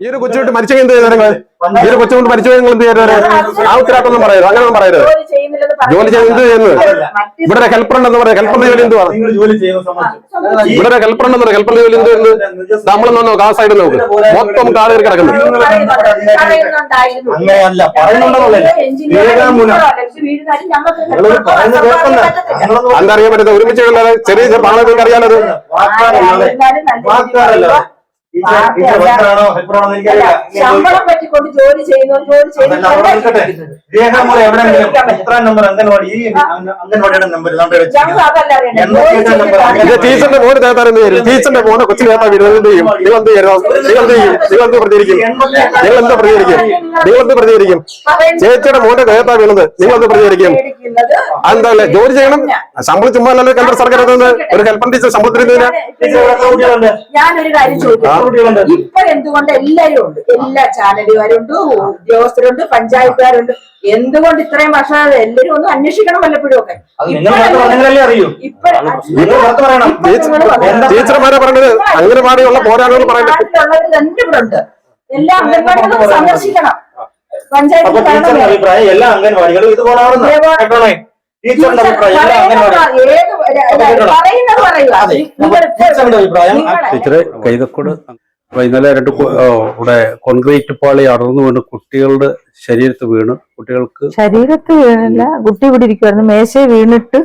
ഈ ഒരു കൊച്ചുകൊണ്ട് മരിച്ചു എന്ത് ചെയ്തു നിങ്ങൾ ഈ ഒരു കൊച്ചുകൊണ്ട് മരിച്ചു നിങ്ങൾ എന്ത് ചെയ്തവര് ആ ഉത്തരവാദിത്തം പറയരുത് അങ്ങനെ ഒന്നും പറയരുത് ജോലി ചെയ്ത് എന്ത് ചെയ്യുന്നു ഇവിടെ ഒരു ഹെൽപ്പർ ഉണ്ടെന്ന് പറയാം ഹെൽപ്പറിന്റെ ജോലി എന്ത് നിങ്ങൾ ജോലി ചെയ്യുന്ന സമ്മതിച്ചു ഇവിടെ ഒരു ഹെൽപ്പർ ഉണ്ടെന്ന് പറയാം ഹെൽപ്പറിന്റെ ജോലി എന്ത് ചെയ്യുന്നു നമ്മളൊന്ന് നോക്ക് ആ സൈഡിൽ നോക്ക് മൊത്തം കാട് കിടക്കുന്നു. അങ്ങനെയല്ല എന്താ അറിയാൻ പറ്റുന്നത് ഒരുമിച്ച് ചെറിയ ചെറിയ പാളെ നിങ്ങൾക്ക് അറിയാലോ ശമ്പളം പറ്റിക്കൊണ്ട് ജോലി ചെയ്യുന്നവർ ജോലി ടീച്ചറിന്റെ മോന് എന്ത് ചെയ്യും? ടീച്ചറിന്റെ മോനെ കൊച്ചു എന്ത് ചെയ്യും? നിങ്ങൾ എന്ത് ചെയ്യണം നിങ്ങൾ എന്ത് ചെയ്യും? നിങ്ങൾ എന്ത് പ്രതികരിക്കും? നിങ്ങൾ എന്ത് പ്രതികരിക്കും? നിങ്ങൾ എന്ത് പ്രതികരിക്കും? ചേച്ചിയുടെ മോന്റെ തേത്താൻ വീണത്. നിങ്ങൾ എന്ത് പ്രതികരിക്കും? അല്ലേ ജോലി ചെയ്യണം? ശമ്പളം ചുമ്മാ അല്ലല്ലോ കേന്ദ്ര സർക്കാർ ഒരു ഹെൽപ്പർ ടീച്ചർ ശമ്പളത്തിന് ഞാനൊരു കാര്യം ചോദിക്കാം ഇപ്പൊ എന്തുകൊണ്ട് എല്ലാരും ഉണ്ട് എല്ലാ ചാനലുകാരുണ്ട് ഉദ്യോഗസ്ഥരുണ്ട് പഞ്ചായത്തുകാരുണ്ട്. എന്തുകൊണ്ട് ഇത്രയും വർഷം എല്ലാരും ഒന്ന് അന്വേഷിക്കണം വല്ലപ്പോഴും ഒക്കെ. ടീച്ചർമാരെ പറഞ്ഞത് അംഗനവാടിയുള്ള പോരാളുകൾ പറയണ്ടേ. നാട്ടിലുള്ളവർ തന്നെ ഇവിടെ ഉണ്ട്. എല്ലാ അംഗൻവാടികളും സന്ദർശിക്കണം. പഞ്ചായത്ത് എല്ലാ അംഗൻവാടികളും ഇതേപോലെ- അഭിപ്രായം. എല്ലാ പറയുന്നത് പറയുക. അതെ. നിങ്ങൾ ടീച്ചറിന്റെ അഭിപ്രായം. നിങ്ങളെ- ടീച്ചറെ കൈതക്കോട് ഇന്നലെ രണ്ട് ഇവിടെ കോൺക്രീറ്റ് പാളി അടർന്നു വീണ് കുട്ടികളുടെ ശരീരത്ത് വീണ്. കുട്ടികൾക്ക് ശരീരത്ത് വീണില്ല. കുട്ടി ഇവിടെ ഇരിക്കുവായിരുന്നു. മേശ വീണിട്ട്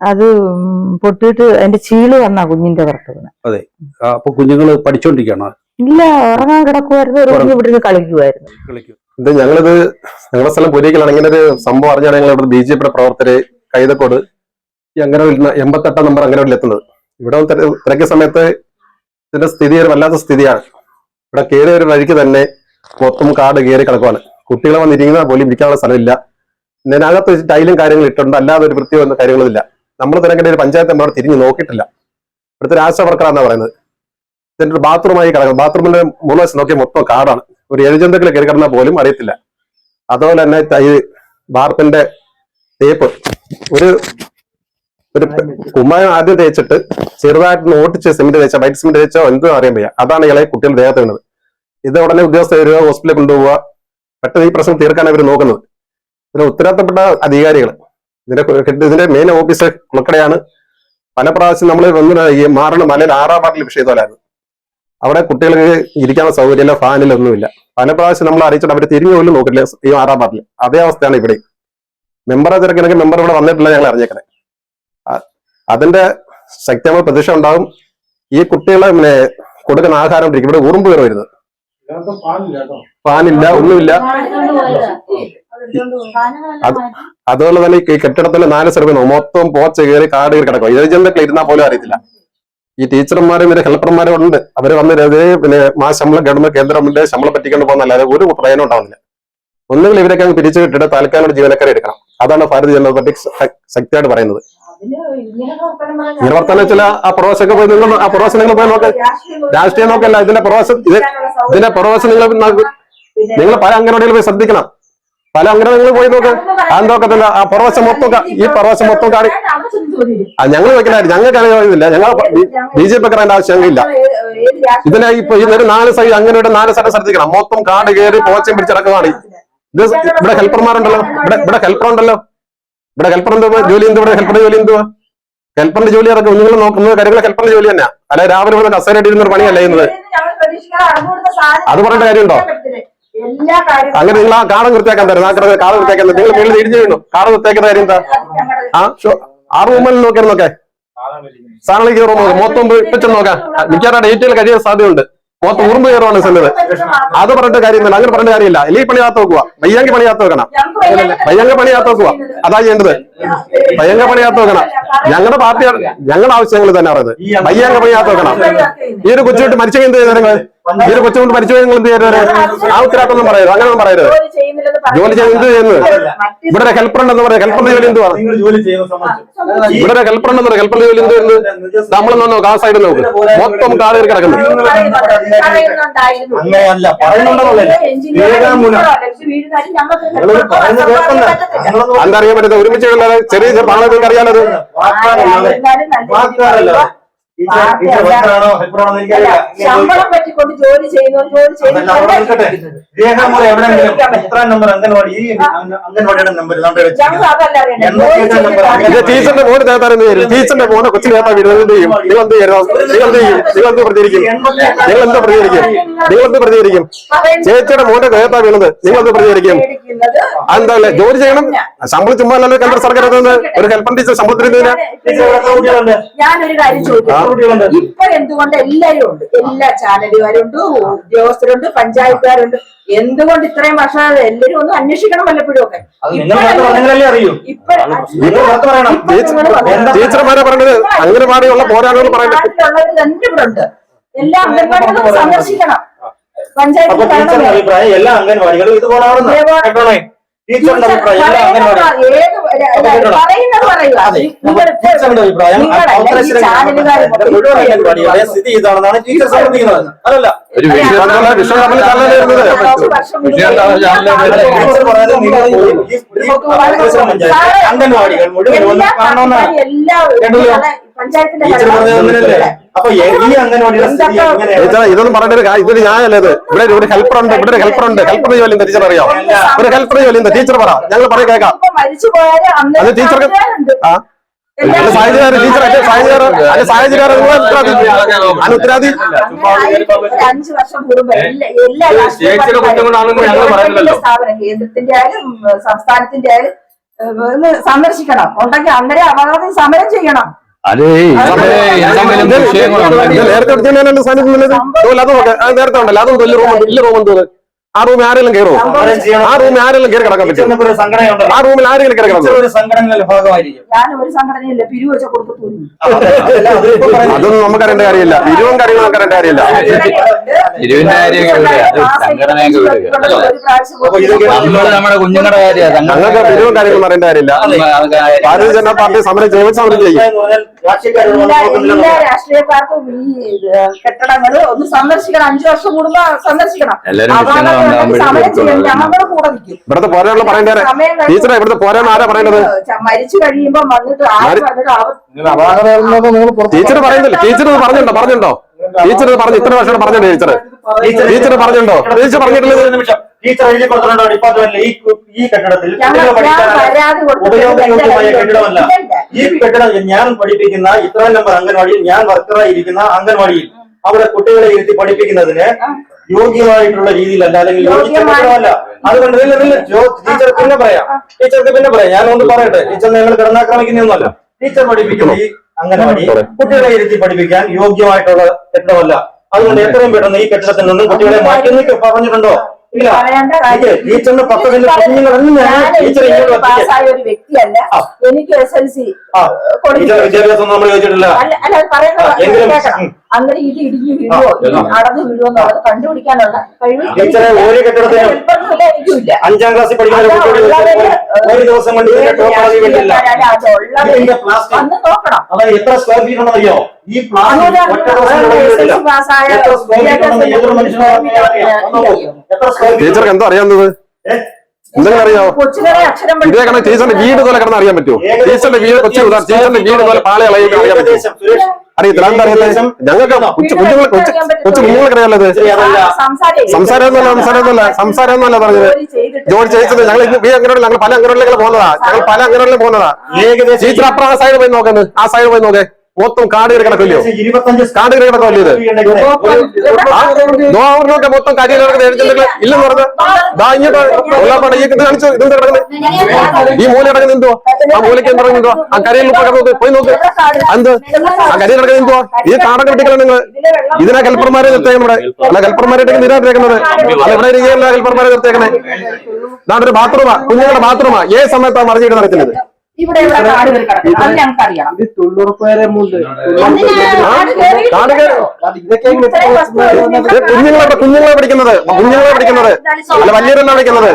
അത് പൊട്ടിട്ട് പൊട്ടിയിട്ട് അതിന്റെ ചീൾ വന്നാ കുഞ്ഞിന്റെ പുറത്ത് അതെ. അപ്പൊ കുഞ്ഞുങ്ങൾ പഠിച്ചോണ്ടിരിക്കണോ ഇല്ല ഉറങ്ങാൻ കിടക്കുമായിരുന്നു ഒരു കുഞ്ഞ് ഇവിടെ കളിക്കുമായിരുന്നു കളിക്കും. ഇത് ഞങ്ങളിത് ഞങ്ങളുടെ സ്ഥലം പുലിക്കലാണ് ഇങ്ങനെ ഒരു സംഭവം അറിഞ്ഞാണ് ഞങ്ങൾ ഇവിടെ ബി ജെ പിയുടെ പ്രവർത്തകര് കൈതക്കോട് ഈ അംഗനവാടി എൺപത്തെട്ടാം നമ്പർ അംഗനവാടിയിൽ എത്തുന്നത് ഇവിടെ തിരക്കിയ സമയത്ത് ഇതിന്റെ സ്ഥിതി ഒരു വല്ലാത്ത സ്ഥിതിയാണ്. ഇവിടെ കയറിയ ഒരു വഴിക്ക് തന്നെ മൊത്തം കാട് കയറി കിടക്കുവാണ്. കുട്ടികളെ വന്നിരിക്കുന്ന പോലും ഇരിക്കാനുള്ള സ്ഥലമില്ല. ഇതിനകത്ത് ടൈലും കാര്യങ്ങളും ഇട്ടുണ്ട് അല്ലാതെ ഒരു വൃത്തിയോ എന്ന കാര്യങ്ങളില്ല നമ്മൾ തിരക്കേണ്ട ഒരു പഞ്ചായത്ത് നമ്മളോട് തിരിഞ്ഞ് നോക്കിയിട്ടില്ല. ഇവിടുത്തെ ഒരു ആശാ വർക്കറാന്നാ പറയുന്നത്. ഇതിന്റെ ഒരു ബാത്റൂമായി കിടക്കുന്നത് ബാത്റൂമിന്റെ മൂന്ന് വശം നോക്കിയാൽ മൊത്തം കാടാണ്. ഒരു എഴുജന്തുക്കൾ കയറി പോലും അറിയത്തില്ല. അതുപോലെ തന്നെ ഈ വാർപ്പിന്റെ തേപ്പ്. ഒരു ഒരു കുമ്മായം ആദ്യം തേച്ചിട്ട് ചെറുതായിട്ട് ഓട്ടിച്ച് സിമെന്റ് തേച്ച വൈറ്റ് സിമെന്റ് തേച്ചോ എന്തോ അറിയാൻ വയ്യ. അതാണ് ഇളയ കുട്ടികൾ ദേഹത്ത് വീണത്. ഇത് ഉടനെ ഉദ്യോഗസ്ഥർ വരിക ഹോസ്പിറ്റലിൽ കൊണ്ടുപോവുക പെട്ടെന്ന് ഈ പ്രശ്നം തീർക്കാൻ അവർ നോക്കുന്നത്. ഇതിന് ഉത്തരവാദിത്തപ്പെട്ട അധികാരികൾ ഇതിന്റെ ഇതിന്റെ മെയിൻ ഓഫീസ് കുളക്കടയാണ്. പല പ്രാവശ്യം നമ്മൾ വന്ന് ഈ മാറണ മലയിൽ ആറാം പാട്ടിൽ വിഷയത്തോലായിരുന്നു. അവിടെ കുട്ടികൾക്ക് ഇരിക്കാനുള്ള സൗകര്യമില്ല ഫാനിലൊന്നുമില്ല. പല പ്രാവശ്യം നമ്മൾ അറിയിച്ചിട്ട് അവർ തിരിഞ്ഞു പോലും നോക്കില്ല ഈ ആറാം വാർഡിൽ അതേ അവസ്ഥയാണ് ഇവിടെ. മെമ്പറെ തിരക്കിനൊക്കെ മെമ്പർ ഇവിടെ വന്നിട്ടില്ല ഞങ്ങൾ അറിഞ്ഞേക്കണേ അതിന്റെ ശക്തമായ പ്രതീക്ഷ ഉണ്ടാവും ഈ കുട്ടികളെ പിന്നെ കൊടുക്കുന്ന ആഹാരം. ഇവിടെ ഉറുമ്പ് കയറി വരുന്നത് ഫാനില്ല ഒന്നുമില്ല. അതുപോലെ തന്നെ ഈ കെട്ടിടത്തിന്റെ നാല് സ്ഥലം മൊത്തം പോച്ച കയറി കാട് കയറി കിടക്കും. ഏജന്തൊക്കെ ഇരുന്നാൽ പോലും അറിയത്തില്ല. ഈ ടീച്ചർമാരും ഇവരെ ഹെൽപ്പർമാരും ഉണ്ട്. അവർ വന്ന് ഇതേ പിന്നെ മാ ശമ്പളം ഗവൺമെന്റ് കേന്ദ്രമില്ല ശമ്പളം പറ്റിക്കൊണ്ട് പോകുന്നല്ലാതെ ഒരു പ്രയോജനം ഉണ്ടാവുന്നില്ല. ഒന്നുകിൽ ഇവരൊക്കെ അങ്ങ് പിരിച്ചു കിട്ടിയിട്ട് താൽക്കാലിക ജീവനക്കാരെ എടുക്കണം. അതാണ് ഭാരതീയ ജനതാ പാർട്ടി ശക്തിയായിട്ട് പറയുന്നത്. ഇങ്ങനെ വർത്തമാനം വെച്ചാൽ ആ പ്രവാസൊക്കെ പോയി നിങ്ങൾ ആ പ്രവാസം നിങ്ങൾ പോയി നോക്ക്. രാഷ്ട്രീയം നോക്കല്ല ഇതിന്റെ പ്രവാസം ഇതിന്റെ പ്രവാസം നിങ്ങൾ നിങ്ങൾ പല അംഗനവാടികൾ പോയി ശ്രദ്ധിക്കണം. പല അങ്ങനെ നിങ്ങൾ പോയി നോക്ക്. ആ നോക്കത്തില്ല ആ പ്രവശം മൊത്തം ഈ പ്രവശം മൊത്തം കാണി ആ ഞങ്ങൾ വെക്കലായിരുന്നു ഞങ്ങൾക്ക് അറിയില്ല ഞങ്ങൾ ബി ജെ പി കറേണ്ട ആവശ്യം ഞങ്ങൾക്കില്ല ഇതിനെ ഇപ്പൊ ഇതൊരു നാല് സൈഡ് അങ്ങനെ ഒരു നാല് സൈഡ് ശ്രദ്ധിക്കണം. മൊത്തം കാട് കയറി പോച്ചയും പിടിച്ചിടക്കുന്നതാണ് ഇത് ഇവിടെ ഹെൽപ്പർമാരുണ്ടല്ലോ. ഇവിടെ ഇവിടെ ഹെൽപ്പർ ഉണ്ടല്ലോ ഇവിടെ ഹെൽപ്പർ എന്തുവാ? ജോലി എന്തുവാ? ഇവിടെ ഹെൽപ്പറിന്റെ ജോലി എന്തുവാ? ഹെൽപ്പറിന്റെ ജോലി ഇറക്കും നിങ്ങൾ നോക്കുന്ന കാര്യങ്ങൾ ഹെൽപ്പറിന്റെ ജോലി തന്നെയാ. അല്ലെ രാവിലെ മുതൽ കസേരയിട്ട് ഒരു പണിയല്ല ചെയ്യുന്നത് അത് പറഞ്ഞ കാര്യമുണ്ടോ? അങ്ങനെ നിങ്ങൾ ആ കാടം വൃത്തിയാക്കാൻ തരുന്നത് ആ കിടക്കുന്ന കാട് വൃത്തിയാക്കാൻ നിങ്ങൾ മേളിൽ ഇടിഞ്ഞു വീണു കാട് വൃത്തിയാക്കുന്ന കാര്യം എന്താ? ആ ആ റൂമിൽ നോക്കിയാൽ നോക്കേ സാധനങ്ങൾ റൂം മൊത്തം പോയി ഇപ്പൊ ചെന്ന് നോക്കാം. മിക്കവാറും ഡേറ്റിൽ കഴിയാൻ സാധ്യതയുണ്ട്. മൊത്തം ഉറുമ്പ് കയറുവാണ് സെല്ലത് അത് പറഞ്ഞിട്ട് കാര്യമില്ല. അങ്ങനെ പറഞ്ഞ കാര്യമില്ല. ഇല്ലെങ്കിൽ പണി കാത്ത് നോക്കുക. വയ്യാങ്കി പണി കാത്ത് വെക്കണം വയ്യാങ്ക പണി കാത്ത് നോക്കുക. അതാ ചെയ്യേണ്ടത്. വയ്യാങ്ക പണി കാത്ത് വെക്കണം ഞങ്ങളുടെ പാർട്ടി ഞങ്ങളുടെ ആവശ്യങ്ങൾ തന്നെ പറയുന്നത് വയ്യാങ്ക പണി കാത്ത് വെക്കണം ഈ ഒരു കൊച്ചുകൊണ്ട് മരിച്ചു എന്ത് നിങ്ങൾ ഈ ഒരു കൊച്ചുകൊണ്ട് മരിച്ചു നിങ്ങൾ എന്ത് ചെയ്യരുത് ആ ഉത്തരവാദിത്വം പറയരുത് അങ്ങനെ ഒന്നും പറയരുത് ജോലി ചെയ്യുന്നില്ലെന്ന് ജോലി ചെയ്ത് എന്ത് ചെയ്യുന്നു? ഇവിടെ ഒരു ഹെൽപ്പർ ഉണ്ടെന്ന് പറയാം. ഹെൽപ്പറിന്റെ ജോലി എന്തുവാ? നിങ്ങൾ ജോലി ചെയ്യുന്ന സമ്മതിച്ചു ഇവിടെ ഒരു ഹെൽപ്പർ ഉണ്ടെന്ന് പറയാം. ഹെൽപ്പറിന്റെ ജോലി എന്ത് ചെയ്യുന്നു? നമ്മളൊന്ന് നോക്ക് ആ സൈഡ് നോക്ക്. മൊത്തം കാട് കയറി കിടക്കുന്നു. അങ്ങനെയല്ല എന്താ അറിയാൻ പറ്റുന്നത്? ഒരുമിച്ച് ചെറിയ ചെറിയ പാളെ അറിയാനത് വാക്കാറല്ലേ ശമ്പളം പറ്റിക്കൊണ്ട് ജോലി ചെയ്യുന്നു ജോലി ടീച്ചറിന്റെ മോന് ടീച്ചറിന്റെ മോനെ കൊച്ചിന് തേത്താൻ വീഴുന്നത് ചെയ്യും. നിങ്ങൾ എന്ത് ചെയ്യും നിങ്ങൾ എന്ത് ചെയ്യും. നിങ്ങൾ എന്ത് പ്രതികരിക്കും. നിങ്ങൾ എന്ത് പ്രതികരിക്കും. നിങ്ങൾ എന്ത് പ്രതികരിക്കും. ചേച്ചിയുടെ മോന്റെ തേത്താ വീണത്. നിങ്ങൾ എന്ത് പ്രതികരിക്കും. എന്താ അതെന്താ ജോലി ചെയ്യണം. ശമ്പളം ചുമ്മാ അല്ലല്ലോ കേന്ദ്ര സർക്കാർ ഒരു ഹെൽപ്പർ ടീച്ചർ ശമ്പളത്തിന് ഞാനൊരു കാര്യം ചോദിക്കാം ഇപ്പൊ എന്തുകൊണ്ട് എല്ലാരും ഉണ്ട്? എല്ലാ ചാനലുകാരുണ്ട് ഉദ്യോഗസ്ഥരുണ്ട് പഞ്ചായത്തുകാരുണ്ട്. എന്തുകൊണ്ട് ഇത്രയും വർഷം എല്ലാരും ഒന്ന് അന്വേഷിക്കണം വല്ലപ്പോഴും ഒക്കെ? ടീച്ചർമാരെ പറഞ്ഞത് അംഗനവാടിയുള്ള പോരാളികൾ പറയുന്നത് നാട്ടിലുള്ളവർ തന്നെ ഇവിടെ ഉണ്ട്? എല്ലാ അംഗൻവാടികളും സന്ദർശിക്കണം. പഞ്ചായത്ത് അഭിപ്രായം എല്ലാ അംഗൻവാടികളും ഇതുപോലെ ടീച്ചറിന്റെ അഭിപ്രായം എല്ലാ പറയുക. ചാനലുകാർ സ്ഥിതി ഇതാണെന്നാണ് ടീച്ചർ സമർത്ഥിക്കുന്നത് അതല്ല. ഒരു അംഗൻവാടികൾ മുഴുവൻ ഇതൊന്നും പറഞ്ഞൊരു ഇതൊരു ഇത്? ഇവിടെ ഒരു ഹെൽപ്പർ ഉണ്ട് ഇവിടെ ഒരു ഹെൽപ്പർ ഉണ്ട് ഹെൽപ്പർ ജോലി ടീച്ചർ അറിയാം? ഒരു ഹെൽപ്പർ ജോലി ടീച്ചർ പറ. ഞങ്ങൾ പറയാം കേൾക്കാം. അത് ടീച്ചർക്ക്. ആ? അനുത്തരാതി അഞ്ച് വർഷം കൂടുമ്പോ എല്ലാ കേന്ദ്രത്തിന്റെ ആയാലും സംസ്ഥാനത്തിന്റെ ആയാലും ഒന്ന് സന്ദർശിക്കണം. ഉണ്ടെങ്കിൽ അന്നേരം അപകടത്തിൽ സമരം ചെയ്യണം. നേരത്തെ നേരത്തെ ഉണ്ടല്ലോ. അതും വലിയ റൂമുണ്ട് വലിയ റൂം എന്തോ ആ റൂമിൽ ആരെങ്കിലും കയറുമോ? ആ റൂമിൽ ആരെങ്കിലും കയറി കിടക്കാൻ പറ്റും ആ റൂമിൽ ആരെങ്കിലും കയറി കിടക്കാൻ പറ്റും. അതൊന്നും നമുക്ക് അറിയേണ്ട കാര്യമില്ല. ഇരുവും കാര്യങ്ങളും നമുക്ക് അറിയേണ്ട കാര്യമില്ല ഞങ്ങൾക്ക് ഇരുവും കാര്യങ്ങളും അറിയേണ്ട കാര്യമില്ല. ഭാരതീയ ജനതാ പാർട്ടി സമരം ചെയ്യും. സമരം ചെയ്യും രാഷ്ട്രീയക്കാർക്കും ഈ കെട്ടിടങ്ങൾ ഒന്ന് സന്ദർശിക്കണം. അഞ്ചു വർഷം കൂടുമ്പോ സന്ദർശിക്കണം. ഇവിടുത്തെ പോരാണല്ലോ പറയേണ്ട ടീച്ചറെ ഇവിടുത്തെ പോരാൻ ആരാ പറയേണ്ടത് മരിച്ചു അവർ ടീച്ചർ പറയുന്നില്ല. ടീച്ചർ പറഞ്ഞിട്ടുണ്ടോ? പറഞ്ഞിട്ടുണ്ടോ? ടീച്ചർ പറഞ്ഞു ഇത്ര വർഷം പറഞ്ഞിട്ടുണ്ട് ടീച്ചർ ടീച്ചർ പറഞ്ഞിട്ടുണ്ടോ? ടീച്ചർ പറഞ്ഞിട്ടില്ല. ഒരു നിമിഷം. ടീച്ചർ എഴുതി കൊടുത്തിട്ടുണ്ടോ ഡിപ്പാർട്ട്മെന്റിൽ ഈ കെട്ടിടത്തിൽ ഉപയോഗയോഗ്യമായ കെട്ടിടമല്ല. ഈ കെട്ടിടം ഞാൻ പഠിപ്പിക്കുന്ന ഇത്ര നമ്പർ അംഗൻവാടിയിൽ ഞാൻ വർക്കറായിരിക്കുന്ന അംഗൻവാടിയിൽ അവിടെ കുട്ടികളെ ഇരുത്തി പഠിപ്പിക്കുന്നതിന് യോഗ്യമായിട്ടുള്ള രീതിയിലല്ല അല്ലെങ്കിൽ യോജിച്ച അതുകൊണ്ട് ടീച്ചർക്ക് ടീച്ചർ പിന്നെ പറയാം. ടീച്ചർക്ക് പിന്നെ പറയാം. ഞാൻ ഒന്ന് പറയട്ടെ. ടീച്ചർ ഞങ്ങൾ കിടന്നാക്രമിക്കുന്നൊന്നുമല്ല. ടീച്ചർ പഠിപ്പിക്കുന്ന ഈ അംഗൻവാടി കുട്ടികളെ ഇരുത്തി പഠിപ്പിക്കാൻ യോഗ്യമായിട്ടുള്ള കെട്ടിടമല്ല അതുകൊണ്ട് എത്രയും പെട്ടെന്ന് ഈ കെട്ടിടത്തിൽ നിന്നും കുട്ടികളെ മാറ്റി പറഞ്ഞിട്ടുണ്ടോ? ഇല്ല. ടീച്ചറിന്റെ പക്കത്തിന്റെ ടീച്ചർ. ഒരു വ്യക്തിയല്ല. എനിക്ക് എസ് എൽ സി വിദ്യാഭ്യാസം നമ്മൾ ചോദിച്ചിട്ടില്ല. അല്ല അല്ല പറയുന്നത് എങ്കിലും- അങ്ങനെ ഇത് ഇടിഞ്ഞു വീഴുമോ അടഞ്ഞു വീഴുമോ എന്നുള്ളത് കണ്ടുപിടിക്കാനുള്ള കഴിവ് ഹെൽപ്പറിനുള്ള അഞ്ചാം ക്ലാസ്സിൽ പഠിക്കുന്ന ഒരു ദിവസം കൊണ്ട് അന്ന് നോക്കണം. എത്ര സ്ക്വയർ ഫീറ്റ് ഉണ്ടെന്ന് അറിയോ? ഈ ടീച്ചർക്ക് എന്തോ അറിയാവുന്നത്? എന്തെങ്കിലും അറിയാവോ? ഇതേ കണക്ക് ടീച്ചറിന്റെ വീട് പോലെ കിടന്ന് അറിയാൻ പറ്റുമോ? ടീച്ചറിന്റെ വീട് കൊച്ചു ടീച്ചറിന്റെ വീട് പോലെ പാളയളയി അറിയാൻ സുരേഷ് അറിയത്തില്ല. എന്താ അറിയുന്നത് ഞങ്ങൾക്ക് കൊച്ചു കുഞ്ഞുങ്ങൾ കൊച്ചു കൊച്ചു കുഞ്ഞുങ്ങൾക്ക് അറിയാലത് അതല്ല. സംസാരം ഒന്നുമല്ല സംസാരം ഒന്നുമല്ല സംസാരം ഒന്നുമല്ല പറഞ്ഞത്. ജോലി ചെയ്തത് ഞങ്ങൾ ഈ അംഗനവാടി ഞങ്ങൾ പല അംഗനവാടികളിലേക്ക് പോകുന്നതാ. ഞങ്ങൾ പല അംഗനവാടികളിലും പോകുന്നതാ. ഏകദേശം ടീച്ചർ അപ്പുറം ആ സൈഡ് പോയി നോക്കുന്നത് ആ സൈഡ് പോയി നോക്കേ. മൊത്തം കാട് ഇരുപത്തഞ്ച് കാട് കയറി കിടക്കല്ലേ ഇത്? നോക്കെ മൊത്തം കരി കിടക്കുന്നത് ഇല്ലെന്ന് പറഞ്ഞത് ദാ ഇങ്ങോട്ട് കൊല്ലാപ്പാട് ഈ ഇത് കാണിച്ചു ഇതെന്ത് കിടക്കുന്നത് ഈ മൂല കിടക്കുന്നത് എന്തോ ആ മൂലയ്ക്ക് എന്ത് എന്തോ ആ കരയിൽ ഉപ്പ് കിടന്നത് പോയി നോക്ക്. എന്ത്? ആ കരി കിടക്കുന്നത് എന്തോ ഈ കാടൊക്കെ വെട്ടിക്കളാണ് നിങ്ങൾ ഇതിനാ കൽപ്പർമാരെ നിർത്തേക്കുന്നത് ഇവിടെ. അല്ല ഹെൽപ്പർമാരെ നിരാട്ടേക്കുന്നത് അല്ല ഇവിടെ ഇരിക്കുകയല്ല കൽപ്പർമാരെ നിർത്തേക്കണേ നാട്ടൊരു ബാത്റൂമാ. കുഞ്ഞുങ്ങളുടെ ബാത്റൂമാ. ഏത് സമയത്താണ് മറിഞ്ഞിട്ട് നടക്കുന്നത്? ഇവിടെ ഇവിടെ കാട് കയറി കിടക്കുന്നത് അത് ഞങ്ങൾക്ക് അറിയണം ഇത് കുഞ്ഞുങ്ങളെ കുഞ്ഞുങ്ങളെ പഠിക്കുന്നത്. കുഞ്ഞുങ്ങളെ പഠിക്കുന്നത്. അല്ല പഠിക്കുന്നത്.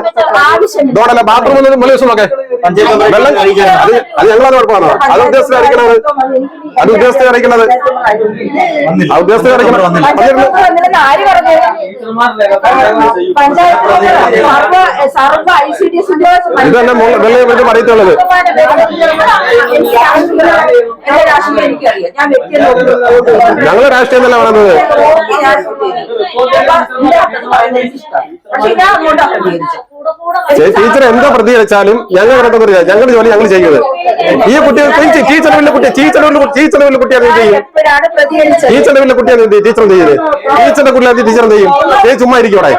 ഇതോടല്ല ബാത്റൂമിൽ നിന്ന് മലേഷ്യ നോക്കെ. വെള്ളം അത് അത് ഞങ്ങളത് കുഴപ്പമാണോ. അത് ഉദ്യോഗസ്ഥരെ അറിയിക്കണത്. അത് ഉദ്യോഗസ്ഥരെ അറിയിക്കണത്. ആ ഉദ്യോഗസ്ഥരെ അറിയിക്കണം പഞ്ചായത്ത് ആര് പറഞ്ഞു പഞ്ചായത്ത് സർവ സർവ ഐ സി ഡി എസ് ഇത് തന്നെ മുകളിൽ വെള്ളം പിടിച്ച് പറയത്തുള്ളത് എനിക്ക് രാഷ്ട്രീയം ഞങ്ങൾ എന്നല്ല പറയുന്നത് പക്ഷെ ഞാൻ അങ്ങോട്ടാ പ്രതികരിച്ചത് ചേ- ടീച്ചർ എന്തോ പ്രതികരിച്ചാലും ഞങ്ങൾ പറഞ്ഞ ഞങ്ങളുടെ ജോലി ഞങ്ങൾ ചെയ്യുന്നത്. ഈ കുട്ടി ടീച്ചർ വലിയ കുട്ടി ടീച്ചർ വലിയ ടീച്ചർ വലിയ കുട്ടിയാണ് എന്ത് ചെയ്യും? ടീച്ചറിന്റെ വലിയ കുട്ടിയാണ് എന്ത് ടീച്ചർ എന്ത് ചെയ്യുന്നത് ടീച്ചറിന്റെ കുട്ടിയാണ് ടീച്ചർ എന്ത് ചെയ്യും? ഏ ചുമ്മാ ഇരിക്കും അവിടെ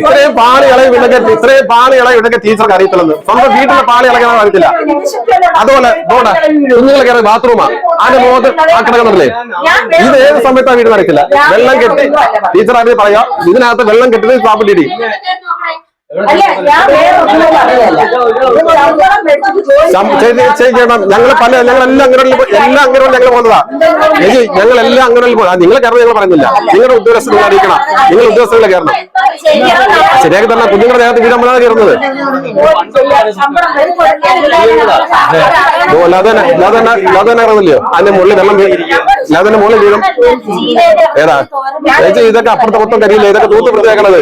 ഇത്രയും പാളി ഇളകി വിടക്കെ ഇത്രയും പാളി ഇളകി വിടക്കെ ടീച്ചർക്ക് അറിയത്തില്ലെന്ന്. സ്വന്തം വീട്ടിലെ പാളി ഇളകാൻ അറിയത്തില്ല. അതുപോലെ പോടാ കുഞ്ഞുങ്ങൾ കയറി ബാത്റൂമാ അതിന്റെ മുഖത്ത് ആ കിടക്കുന്നില്ലേ ഇത് ഏത് സമയത്താ വീട് നടക്കില്ല വെള്ളം കെട്ടി. ടീച്ചർ ആദ്യം പറയാ ഇതിനകത്ത് வெள்ளம் கட்டுறது ப்ராப்பர்ட்டி ചെയ്യണം ഞങ്ങൾ പല ഞങ്ങൾ എല്ലാ അങ്ങനെ എല്ലാ അങ്ങനെ ഞങ്ങൾ പോകുന്നതാ ചേച്ചി ഞങ്ങൾ എല്ലാ അങ്ങനെ പോകുന്നത് നിങ്ങൾ കയറുന്നത് ഞങ്ങൾ പറയുന്നില്ല നിങ്ങളുടെ ഉദ്യോഗസ്ഥരെ അറിയിക്കണം നിങ്ങൾ ഉദ്യോഗസ്ഥരെ കയറണം ശരിയാക്കി തന്നെ കുഞ്ഞുങ്ങളുടെ ദേഹത്ത് വീട് നമ്മളാണ് കയറുന്നത് ഓ അല്ലാതെ തന്നെ അല്ലാതെ തന്നെ അല്ലാതെ തന്നെ ഇറങ്ങില്ലയോ അതിന്റെ മുകളിൽ വെള്ളം വീഴും അല്ലാതെ തന്നെ മുകളിൽ വീഴും ഏതാ ചേച്ചി ഇതൊക്കെ അപ്പുറത്തെ മൊത്തം കരിയില്ല ഇതൊക്കെ തൂത്ത് വൃത്തിയാക്കണത്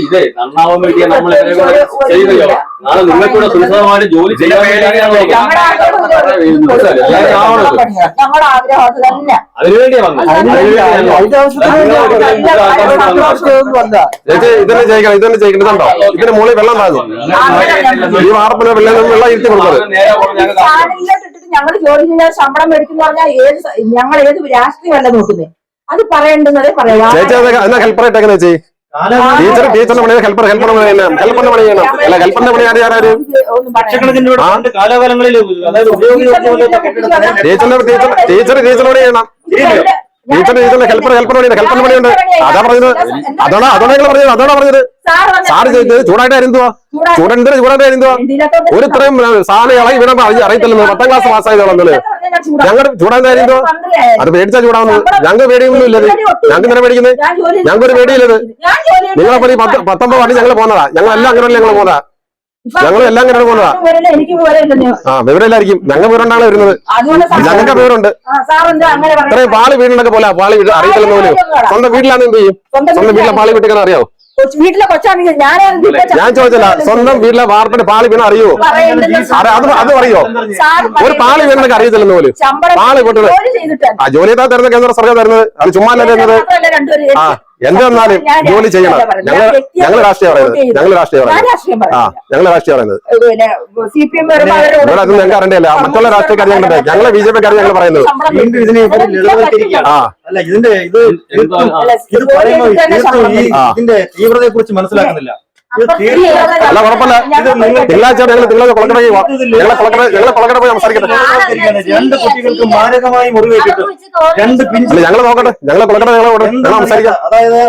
ഇതേ നന്നാവാൻ വേണ്ടി നമ്മൾ ചെയ്തയോ നാളെ നിങ്ങൾക്കൂടെ സുരക്ഷിതമായിട്ട് ജോലി ചെയ്യാൻ അതിനുവേണ്ടിയാ വന്നത് ഇതന്നെ ചെയ്യിക്കണം ഇതന്നെ ചെയ്യിക്കണം ഇതുണ്ടോ ഇതിന്റെ മുകളിൽ വെള്ളം താകും ഈ വാർപ്പിന് വെള്ളം വെള്ളം ഇരുത്തി കൊടുക്കുന്നത് ഞങ്ങൾ ജോലി ചെയ്യാൻ ശമ്പളം മേടിക്കുന്ന പറഞ്ഞാൽ ഏത് ഞങ്ങൾ ഏത് രാഷ്ട്രീയമല്ല നോക്കുന്നത് അത് പറയേണ്ടുന്നതേ പറയാം. ചേച്ചി എന്നാ ഹെൽപ്പർ ആയിട്ടേക്കുന്ന ചേച്ചി? ടീച്ചർ ടീച്ചറിന്റെ പണി ഹെൽപ്പർ ഹെൽപ്പറിന്റെ പണി ചെയ്യണം ഹെൽപ്പറിന്റെ പണി ചെയ്യണം അല്ല ഹെൽപ്പറിന്റെ പണി ആരും ആരും? ടീച്ചറിന്റെ ടീച്ചർ ടീച്ചർ ടീച്ചറിനോട് ചെയ്യണം ടീച്ചർ ടീച്ചറിന്റെ ഹെൽപ്പർ ഹെൽപ്പർ പണിയുണ്ട്. ഹെൽപ്പറിന്റെ പണിയുണ്ട്. അതാ പറഞ്ഞത്. അതാണ് അതാണ് ഞങ്ങൾ പറഞ്ഞത്? അതാണ് പറഞ്ഞത്? സാർ ചൂടായിട്ട് അരുന്തുവാ ചൂടെന്തിന് ചൂടായിട്ട് അരുന്തുവാ ഒരു ഇത്രയും സാധനം ഇളകി അറിയത്തില്ലെന്ന് പത്താം ക്ലാസ് പാസ്സായതാണെന്നല്ലേ ഞങ്ങൾ ചൂടാൻ കാര്യന്തോ അത് പേടിച്ചാ ചൂടാവുന്നത്. ഞങ്ങൾ പേടിയൊന്നും ഇല്ലത് ഞങ്ങൾക്ക് ഇങ്ങനെ പേടിക്കുന്നത് ഞങ്ങൾക്ക് ഒരു പേടിയില്ലത് നിങ്ങളെ പണി പത്ത് പത്തൊമ്പത് പണി ഞങ്ങൾ പോകുന്നതാ ഞങ്ങൾ എല്ലാം അങ്ങനെ ഞങ്ങൾ പോകുന്നതാ ഞങ്ങൾ എല്ലാം അങ്ങനെ പോകുന്നതാ. ആ വിവരമില്ലായിരിക്കും. ഞങ്ങൾ വിവരണ്ടാണ് വരുന്നത്. ഞങ്ങൾക്ക് വിവരമുണ്ട്. ഇത്രയും? പാളി വീടിനൊക്കെ പോലെ പാളി വീട് അറിയത്തില്ലെന്ന് പോലും. സ്വന്തം വീട്ടിലാണെന്ന് എന്ത് ചെയ്യും? സ്വന്തം വീട്ടിലെ. പാളി വീട്ടിൽ അറിയാവോ? വീട്ടിലെ കൊച്ചാണെങ്കിൽ ഞാൻ ചോദിച്ചില്ല സ്വന്തം വീട്ടിലെ വാർപ്പിന്റെ പാളി വീണ അറിയോ? അത് അത് അറിയോ? സാർ ഒരു പാളി വീണൊക്കെ അറിയത്തില്ലെന്ന് പോലും. പാളി ചെയ്തിട്ടാണ് ആ ജോലി ചെയ്താൽ തരുന്ന കേന്ദ്ര സർക്കാർ തരുന്നത്. അത് ചുമ്മാ അല്ല തരുന്നത്. ആ. എന്ത് എന്നാലും ജോലി ചെയ്യണം. ഞങ്ങൾ ഞങ്ങൾ രാഷ്ട്രീയം പറയുന്നത്. ഞങ്ങൾ രാഷ്ട്രീയം പറയുന്നത്. രാഷ്ട്രീയം ആ പറയുന്നത്. ഞങ്ങൾ രാഷ്ട്രീയം പറയുന്നത്. ഇവിടെ അത് ഞങ്ങൾക്ക് അറിയണ്ടല്ല മറ്റുള്ള രാഷ്ട്രീയക്കാർ ഞങ്ങളുടെ ഞങ്ങളെ ബി ജെ പിക്കാർ ഞങ്ങൾ പറയുന്നത്. ആ ഇതിന്റെ ഇത് ഇത് പറയുമ്പോൾ. ഇതിന്റെ തീവ്രതയെ കുറിച്ച് മനസ്സിലാക്കുന്നില്ല. അല്ല കുഴപ്പമില്ല. ഇത് തിങ്കളാഴ്ച ഞങ്ങൾ തിങ്കളാഴ്ച കൊളക്കട പോയി ഞങ്ങളെ കൊളക്കട ഞങ്ങളെ കൊളക്കട പോയി സംസാരിക്കട്ടെ. രണ്ട് കുട്ടികൾക്ക് മാരകമായി മുറിവേറ്റിട്ട് രണ്ട് അല്ല ഞങ്ങൾ നോക്കട്ടെ. ഞങ്ങളെ കൊളക്കട ഞങ്ങളെ ഓടെ ഞങ്ങൾ സംസാരിക്കാം. അതായത്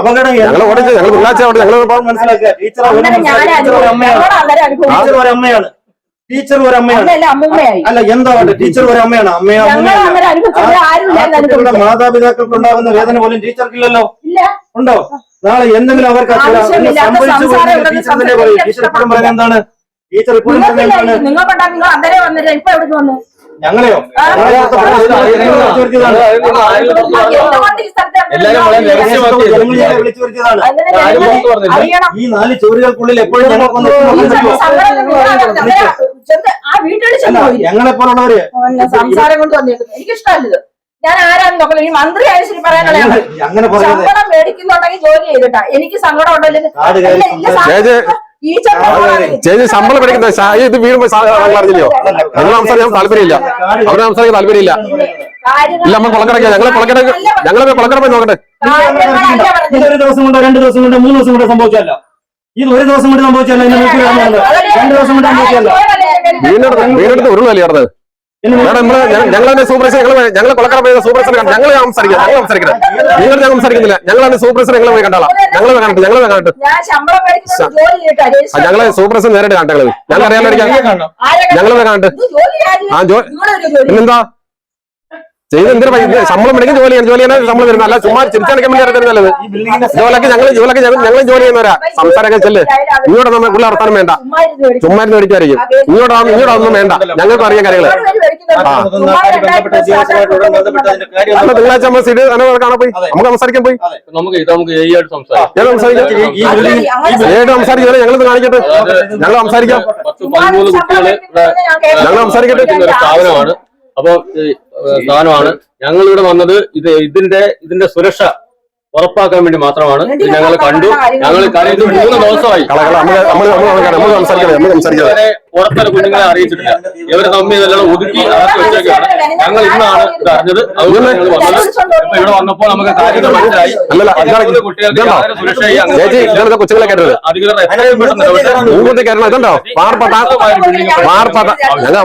അപകടം ഞങ്ങൾ ഓടിച്ച് ഞങ്ങൾ തിങ്കളാഴ്ച ഓടി ഞങ്ങൾ മനസ്സിലാക്കുക. ടീച്ചർ ഒരു ടീച്ചർ അമ്മയാണ് ടീച്ചർ ഒരു അമ്മയാണ് ടീച്ചർ ഒരു അമ്മയാണ് അമ്മയല്ല അമ്മൂമ്മയായി. അല്ല എന്താവട്ടെ ടീച്ചർ ഒരു അമ്മയാണ് അമ്മയോ. ഞങ്ങൾ അമ്മയോ ആരും ആ ഇല്ലായിരുന്നു മാതാപിതാക്കൾക്ക് ഉണ്ടാകുന്ന വേദന പോലും ടീച്ചർക്കില്ലല്ലോ? ഇല്ല. ഉണ്ടോ? നാളെ എന്തെങ്കിലും അവർക്ക് ടീച്ചർ എപ്പോഴും പറയുന്നത് എന്താണ് ടീച്ചർ എപ്പോഴും ഞങ്ങളെയോ വിളിച്ചു വരുത്തിയതാണ്. ഈ നാല് ചുവരുകൾക്കുള്ളിൽ എപ്പോഴും ഞങ്ങളെപ്പോലുള്ളവര് സംസാരം കൊണ്ട് വന്നിട്ടുണ്ട് എനിക്കിഷ്ടമല്ലത് ഞാൻ ആരാന്ന് നോക്കണം ഈ മന്ത്രി ആയ ശരി പറയാനുള്ള ശമ്പളം മേടിക്കുന്നുണ്ടെങ്കിൽ ജോലി ചെയ്തിട്ടാ. എനിക്ക് സങ്കടം ഉണ്ടല്ലോ ചേച്ചി ഈ ചെറുപ്പം ചേച്ചി ശമ്പളം എടുക്കുന്നത്. ഇത് ഞങ്ങൾ സംസാരിക്കാൻ താല്പര്യമില്ല. അവരെ സംസാരിക്കാൻ താല്പര്യമില്ല. ഇല്ല നമ്മൾ കൊളക്കടയ്ക്ക ഞങ്ങളെ കൊളക്കട ഞങ്ങളെ കുളങ്ങട പോയി നോക്കട്ടെ. ഒരു ദിവസം കൊണ്ടോ രണ്ട് ദിവസം കൊണ്ടോ മൂന്ന് ദിവസം കൊണ്ടോ സംഭവിച്ചല്ലോ ഇത് ഒരു ദിവസം കൊണ്ട് സംഭവിച്ചല്ലോ രണ്ട് ദിവസം കൊണ്ട് സംഭവിച്ചല്ലോ വീടിനടുത്ത് വീടിനടുത്ത് ഉരുളല്ലേ മേഡം സൂപ്രസ് ഞങ്ങൾ ഞങ്ങൾ കൊളക്കറ പോയ സൂപ്പർവൈസർ കണ്ടു ഞങ്ങൾ സംസാരിക്കാം ഞങ്ങൾ സംസാരിക്കണം നിങ്ങൾ ഞങ്ങൾ സംസാരിക്കുന്നില്ല ഞങ്ങളാണ് സൂപ്രസ് ഞങ്ങൾ പോയി കണ്ടാളാം. ഞങ്ങൾ കണ്ടിട്ട് ഞങ്ങൾ കണ്ടിട്ട്. ഞങ്ങളെ സൂപ്രസ് നേരിട്ട് കണ്ടു ഞങ്ങൾ അറിയാൻ ഞങ്ങൾ കണ്ടിട്ട്? ആ ജോലി. പിന്നെന്താ? ചെയ്ത് എന്തിനു ശമ്പളം വേണമെങ്കിൽ ജോലി ജോലി ചെയ്യാൻ ശമ്പളം വരുന്നത് അല്ല ചുമ്മാ ചിരിച്ചടക്കാൻ വേണ്ടി നല്ലത്. ജോലൊക്കെ ഞങ്ങൾ ജോലൊക്കെ ഞങ്ങൾ ജോലി ചെയ്യുന്നവരാ. സംസാരമൊക്കെ ചെല്ല്. ഇങ്ങോട്ട് നമ്മൾ ഉള്ള വർത്താനം വേണ്ട. ചുമ്മാ ഇരുന്ന് മേടിക്കും. ചുമ്മാ ഇരുന്ന് മേടിക്കായിരിക്കും ഇങ്ങോട്ട് ഇങ്ങോട്ട് ഒന്നും വേണ്ട. ഞങ്ങൾക്ക് അറിയാൻ കാര്യങ്ങൾ. ഒരുപാട് പേര് മേടിക്കുന്നുണ്ട്. ആ. ചുമ്മാ ബന്ധപ്പെട്ട ഉദ്യോഗസ്ഥരുമായിട്ട് ബന്ധപ്പെട്ട അതിന്റെ കാര്യം അല്ല ഒന്ന് തിങ്കളാഴ്ച നമ്മൾ സീറ്റ് കാണാൻ പോയി. നമുക്ക് സംസാരിക്കാൻ പോയി. നമുക്ക് ഇത് നമുക്ക് ഏ ആയിട്ട് സംസാരിക്കാം. ഞങ്ങൾ ഏത് കാണിക്കട്ടെ? ഞങ്ങൾ സംസാരിക്കാം. ഞങ്ങൾ സംസാരിക്കട്ടെ. അപ്പൊ ഏഹ്, ഞങ്ങൾ ഇവിടെ വന്നത് ഇത് ഇതിന്റെ ഇതിന്റെ സുരക്ഷ ഉറപ്പാക്കാൻ വേണ്ടി മാത്രമാണ്. ഇത് ഞങ്ങൾ കണ്ടു. ഞങ്ങൾ കാര്യം മൂന്ന് ദിവസമായി. പുറത്തൊരു കുഞ്ഞുങ്ങളെ അറിയിച്ചിട്ടില്ല. ഇവരെ തമ്മിൽ ഇതെല്ലാം ഒതുക്കി അകത്ത് വെച്ചേക്കാണ് ഞങ്ങൾ ഇന്നാണ് ഇത് അറിഞ്ഞത്. അതുകൊണ്ട് ഞങ്ങൾ വന്നത്. ഇപ്പൊ ഇവിടെ വന്നപ്പോൾ നമുക്ക് കാര്യങ്ങൾ മനസ്സിലായി. കുട്ടികൾക്ക് കൊച്ചുങ്ങളെ കേട്ടത്? അധികൃതർ എത്രയും പെട്ടെന്ന് പാർപ്പട്ട പാർപ്പട്ട ഞങ്ങൾ